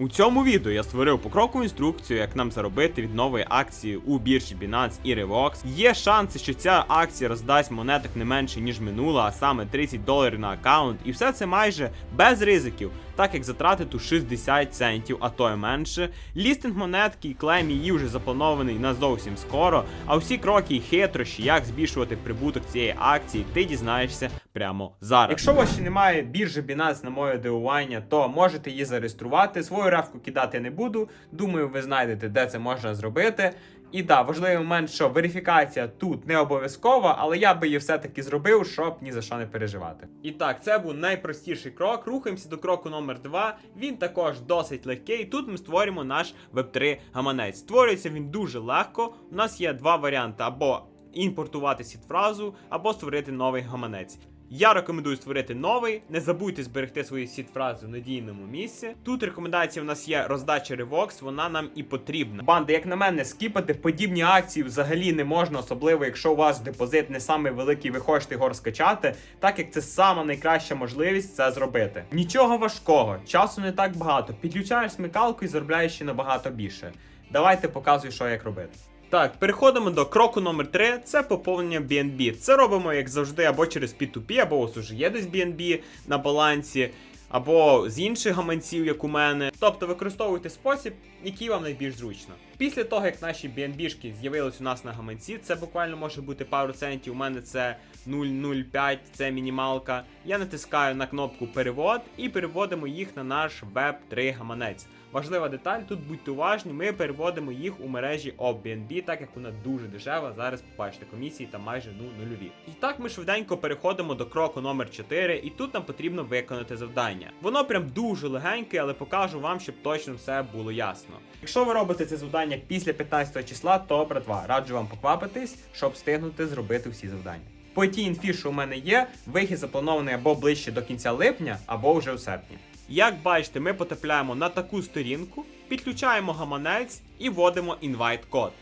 У цьому відео я створив покрокову інструкцію, як нам заробити від нової акції у біржі Binance і Revox. Є шанси, що ця акція роздасть монеток не менше, ніж минула, а саме 30 доларів на аккаунт. І все це майже без ризиків, так як затрати тут 60 центів, а то й менше. Лістинг монетки і клейм її вже запланований на зовсім скоро. А всі кроки і хитрощі, як збільшувати прибуток цієї акції, ти дізнаєшся прямо зараз. Якщо у вас ще немає біржі Binance на моє дивування, то можете її зареєструвати. Свою ревку кидати не буду. Думаю, ви знайдете, де це можна зробити. І да, важливий момент, що верифікація тут не обов'язкова, але я би її все-таки зробив, щоб ні за що не переживати. І так, це був найпростіший крок. Рухаємося до кроку номер 2. Він також досить легкий. Тут ми створюємо наш Web3 гаманець. Створюється він дуже легко. У нас є два варіанти: або імпортувати сід-фразу, або створити новий гаманець. Я рекомендую створити новий. Не забудьте зберегти свої сід-фрази в надійному місці. Тут рекомендація в нас є роздача Revox, вона нам і потрібна. Банди, як на мене, скіпати подібні акції взагалі не можна, особливо якщо у вас депозит не самий великий, ви хочете його розкачати, так як це сама найкраща можливість це зробити. Нічого важкого, часу не так багато. Підключаєш смикалку і заробляєш ще набагато більше. Давайте показую, що як робити. Так, переходимо до кроку номер 3 це поповнення BNB. Це робимо, як завжди, або через P2P, або ось уже є десь BNB на балансі, або з інших гаманців, як у мене. Тобто використовуйте спосіб, який вам найбільш зручно. Після того, як наші BNB-шки з'явились у нас на гаманці, це буквально може бути пару центів. У мене це 0,05, це мінімалка. Я натискаю на кнопку перевод і переводимо їх на наш Web 3 гаманець. Важлива деталь, тут будьте уважні, ми переводимо їх у мережі OBNB, так як вона дуже дешева. Зараз побачите комісії там майже ну нульові. І так ми швиденько переходимо до кроку номер 4, і тут нам потрібно виконати завдання. Воно прям дуже легеньке, але покажу вам, щоб точно все було ясно. Якщо ви робите це завдання після 15 числа, то братва, раджу вам поквапитись, щоб встигнути зробити всі завдання. По тій інфі, що у мене є, вихід запланований або ближче до кінця липня, або вже у серпні. Як бачите, ми потрапляємо на таку сторінку, підключаємо гаманець і вводимо інвайт-код.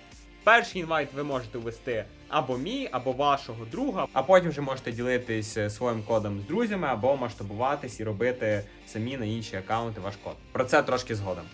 Перший інвайт ви можете ввести або мій, або вашого друга, а потім вже можете ділитись е, своїм кодом з друзями, або масштабуватись і робити самі на інші аккаунти ваш код. Про це трошки згодом.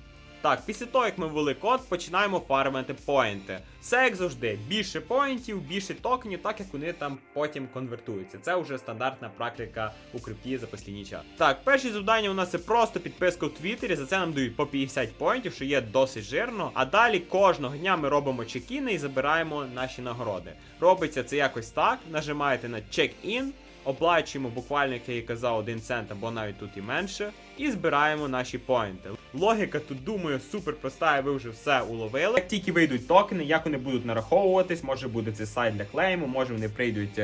Так, після того, як ми ввели код, починаємо фармити поінти. Все як завжди, більше поінтів, більше токенів, так як вони там потім конвертуються. Це вже стандартна практика у крипті за останній час. Так, перші завдання у нас це просто підписка у Твіттері. За це нам дають по 50 поінтів, що є досить жирно. А далі кожного дня ми робимо чекіни і забираємо наші нагороди. Робиться це якось так. Нажимаєте на check-in, оплачуємо буквально, як я і казав, 1 цент або навіть тут і менше, і збираємо наші поінти. Логіка тут, думаю, супер проста, і ви вже все уловили. Як тільки вийдуть токени, як вони будуть нараховуватись, може буде це сайт для клейму, може вони прийдуть.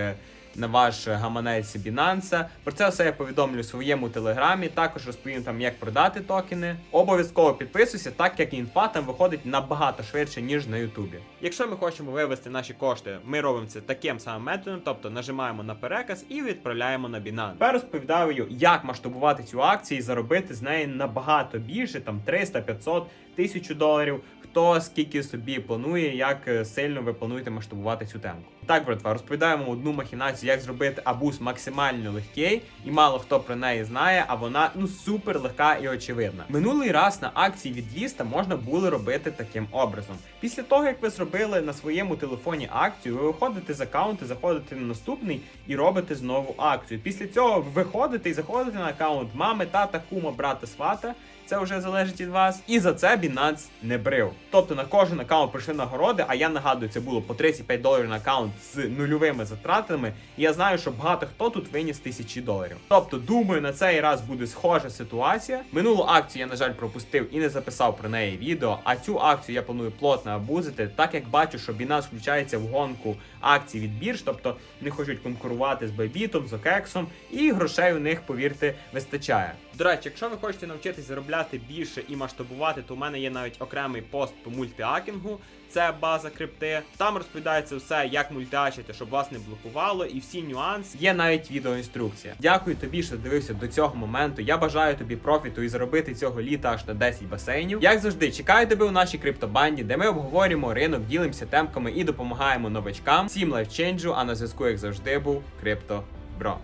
На ваш гаманець Binance. Про це все я повідомлю в своєму телеграмі. Також розповім там, як продати токени. Обов'язково підписуйся, так як інфа там виходить набагато швидше, ніж на Ютубі. Якщо ми хочемо вивести наші кошти, ми робимо це таким самим методом, тобто нажимаємо на переказ і відправляємо на Binance. Тепер розповідаю, як масштабувати цю акцію і заробити з неї набагато більше, там 300, 500, 1000 доларів. Хто скільки собі планує, як е, сильно ви плануєте масштабувати цю темку. Так, братва, розповідаємо одну махінацію, як зробити абуз максимально легкий, і мало хто про неї знає, а вона ну супер легка і очевидна. Минулий раз на акції від 200 можна було робити таким образом. Після того, як ви зробили на своєму телефоні акцію, ви виходите з аккаунту, заходите на наступний і робите знову акцію. Після цього ви виходите і заходите на аккаунт мами, тата, кума, брата, свата. Це вже залежить від вас. І за це Binance не брив. Тобто на кожен аккаунт прийшли нагороди, а я нагадую, це було по 35 доларів на аккаунт з нульовими затратами. І я знаю, що багато хто тут виніс тисячі доларів. Тобто, думаю, на цей раз буде схожа ситуація. Минулу акцію я, на жаль, пропустив і не записав про неї відео. А цю акцію я планую плотно абузити, так як бачу, що Binance включається в гонку акцій від бірж, тобто не хочуть конкурувати з Bybit, з Окексом, і грошей у них, повірте, вистачає. До речі, якщо ви хочете навчитись заробляти більше і масштабувати, то у мене є навіть окремий пост по мультиакінгу. Це база крипти. Там розповідається все, як мультиачити, щоб вас не блокувало, і всі нюанси. Є навіть відеоінструкція. Дякую тобі, що дивився до цього моменту. Я бажаю тобі профіту і заробити цього літа аж на 10 басейнів. Як завжди, чекаю тебе у нашій криптобанді, де ми обговорюємо ринок, ділимося темками і допомагаємо новачкам. Всім лайфченджу, а на зв'язку, як завжди, був Крипто Бро.